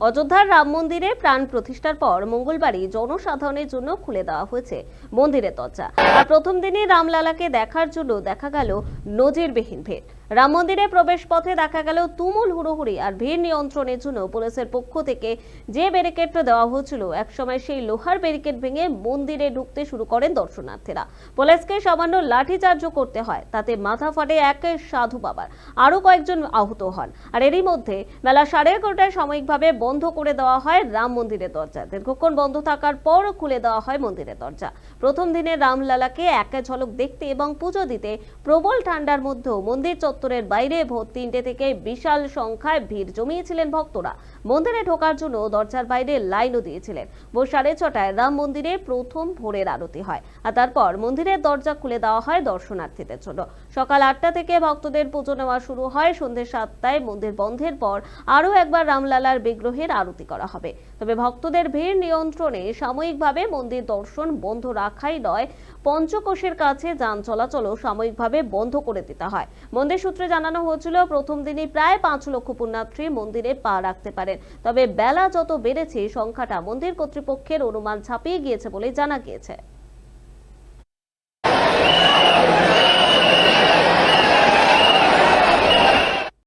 অযোধ্যার রাম মন্দিরে প্রাণ প্রতিষ্ঠার পর মঙ্গলবারই জনসাধারণের জন্য খুলে দেওয়া হয়েছে মন্দিরের দরজা। আর প্রথম দিনই রামলালাকে দেখার জন্য দেখা গেল নজিরবিহীন ভিড়। রাম মন্দিরে প্রবেশ পথে দেখা গেল তুমুল হুড়োহুড়ি আর ভিড় নিয়ন্ত্রণের জন্য পুলিশের পক্ষ থেকে যে ব্যারিকেডটা দেওয়া হয়েছিল। একসময় সেই লোহার ব্যারিকেড ভেঙে মন্দিরে ঢুকতে শুরু করেন দর্শনার্থীরা। পুলিশকে সামান্য লাঠিচার্জও করতে হয়, তাতে মাথা ফাটে এক সাধু বাবার। আরও কয়েকজন আহত হন। আর এরই মধ্যে বেলা সাড়ে এগারোটায় সাময়িকভাবে বন্ধ করে দেওয়া হয় রাম মন্দিরের দরজা। দীর্ঘক্ষণ বন্ধ থাকার পর খুলে দেওয়া হয় মন্দিরের দরজা। প্রথম দিনে রামলালাকে একে ঝলক দেখতে এবং পুজো দিতে প্রবল ঠান্ডার মধ্যেও মন্দির চত্বরের বাইরে ভোর তিনটে থেকে বিশাল সংখ্যায় ভিড় জমিয়েছিলেন ভক্তরা। মন্দিরে ঢোকার জন্য দরজার বাইরে লাইনও দিয়েছিলেন। ভোর সাড়ে ছটায় রাম মন্দিরে প্রথম ভোরের আরতি হয় আর তারপর মন্দিরের দরজা খুলে দেওয়া হয় দর্শনার্থীদের জন্য। সকাল আটটা থেকে ভক্তদের পুজো নেওয়া শুরু হয়। সন্ধ্যে সাতটায় মন্দির বন্ধের পর আরও একবার রামলালার বিগ্রহের আরতি করা হবে। তবে ভক্তদের ভিড় নিয়ন্ত্রণে সাময়িকভাবে মন্দির দর্শন বন্ধ রাখাই নয় পঞ্চকোষের কাছে যান চলাচলও সাময়িকভাবে বন্ধ করে দিতে হয়। মন্দির সূত্রে জানানো হয়েছিল, প্রথম দিনই প্রায় পাঁচ লক্ষ পুণ্যার্থী মন্দিরে পা রাখতে পারেন। তবে বেলা যত বেড়েছে, সংখ্যাটা মন্দির কর্তৃপক্ষের অনুমান ছাপিয়ে গিয়েছে বলে জানা গিয়েছে।